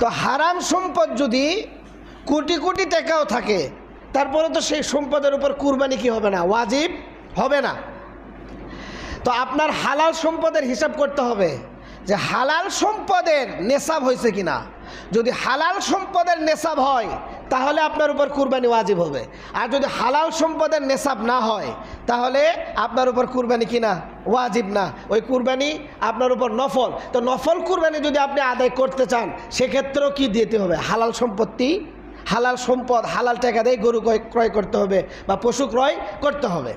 তো হারাম সম্পদ যদি কোটি কোটি টাকাও থাকে, তারপরে তো সেই সম্পদের উপর কুরবানি কি হবে না? ওয়াজিব হবে না। তো আপনার হালাল সম্পদের হিসাব করতে হবে যে হালাল সম্পদের নেশাব হয়েছে কিনা। যদি হালাল সম্পদের নেশাব হয় তাহলে আপনার উপর কুরবানি ওয়াজিব হবে। আর যদি হালাল সম্পদের নেশাব না হয়, তাহলে আপনার উপর কুরবানি কিনা ওয়াজিব না। ওই কুরবানি আপনার উপর নফল। তো নফল কুরবানি যদি আপনি আদায় করতে চান, সেক্ষেত্রেও কি দিতে হবে? হালাল সম্পত্তি, হালাল সম্পদ, হালাল টাকা দিয়ে গরু ক্রয়- ক্রয় করতে হবে বা পশু ক্রয় করতে হবে।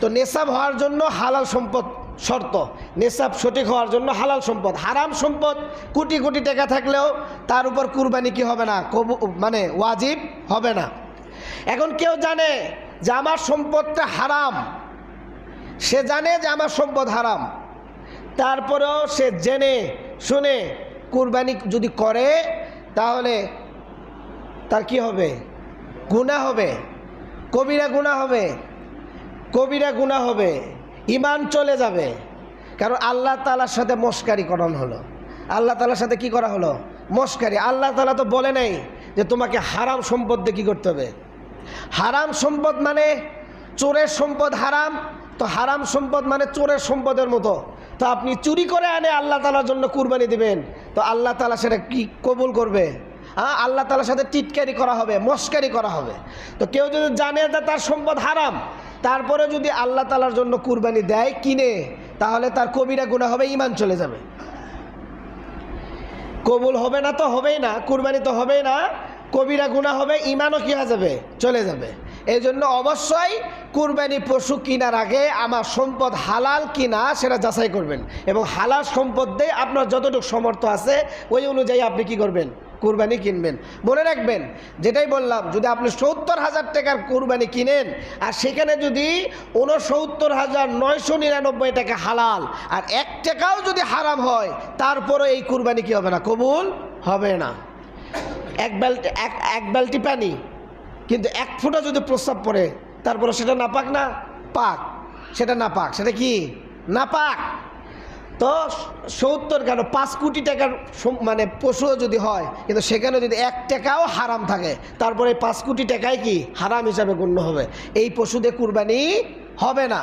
তো নেশাব হওয়ার জন্য হালাল সম্পদ শর্ত। নেশাব সঠিক হওয়ার জন্য হালাল সম্পদ। হারাম সম্পদ কোটি কোটি টাকা থাকলেও তার উপর কুরবানি কি হবে না? কবু মানে ওয়াজিব হবে না। এখন কেউ জানে যে আমার সম্পদটা হারাম। সে জানে যে আমার সম্পদ হারাম। তারপরেও সে জেনে, শুনে কুরবানি যদি করে, তাহলে তার কি হবে? গুণা হবে। কবিরা গুণা হবে। কবিরা গুণা হবে। ইমান চলে যাবে। কারণ আল্লাহ তালার সাথে মস্কারি করানো হলো। আল্লাহ তালার সাথে কি করা হলো? মস্কারি। আল্লাহ তালা তো বলে নাই যে তোমাকে হারাম সম্পদ দিয়ে কী করতে হবে? হারাম সম্পদ মানে চোরের সম্পদ হারাম। তো হারাম সম্পদ মানে চোরের সম্পদের মতো। তো আপনি চুরি করে আনে আল্লাহ তালার জন্য কুরবানি দিবেন। তো আল্লাহ তালা সেটা কি কবুল করবে? হ্যাঁ আল্লাহ তালার সাথে টিটকারি করা হবে, মস্কারি করা হবে। তো কেউ যদি জানে যে তার সম্পদ হারাম তারপরে যদি আল্লাহ তালার জন্য কুরবানি দেয়, কিনে, তাহলে তার কবিরা গুণা হবে ইমান চলে যাবে। কবুল হবে না তো হবেই না, কুরবানি তো হবেই না, কবিরা গুণা হবে ইমানও কি হয়ে যাবে? চলে যাবে। এই জন্য অবশ্যই কুরবানি পশু কেনার আগে আমার সম্পদ হালাল কিনা সেটা যাচাই করবেন এবং হালাল সম্পদ দিয়ে আপনার যতটুকু সমর্থ আছে, ওই অনুযায়ী আপনি কি করবেন? কুরবানি কিনবেন। মনে রাখবেন, যেটাই বললাম, যদি আপনি সত্তর হাজার টাকার কুরবানি কিনেন, আর সেখানে যদি উনসত্তর হাজার নয়শো নিরানব্বই টাকা হালাল, আর এক টাকাও যদি হারাম হয় তারপরে এই কুরবানি কি হবে না? কবুল হবে না। এক বালতি, এক এক বালতি পানি, কিন্তু এক ফুটা যদি প্রস্রাব পড়ে তারপরে সেটা না পাক না? পাক। সেটা না পাক সেটা কি? না পাক তো সত্তর কেন? পাঁচ কোটি টাকার মানে পশুও যদি হয়, কিন্তু সেখানে যদি এক টাকাও হারাম থাকে, তারপরে পাঁচ কোটি টাকায় কি? হারাম হিসাবে গণ্য হবে। এই পশুদের কুরবানি হবে না।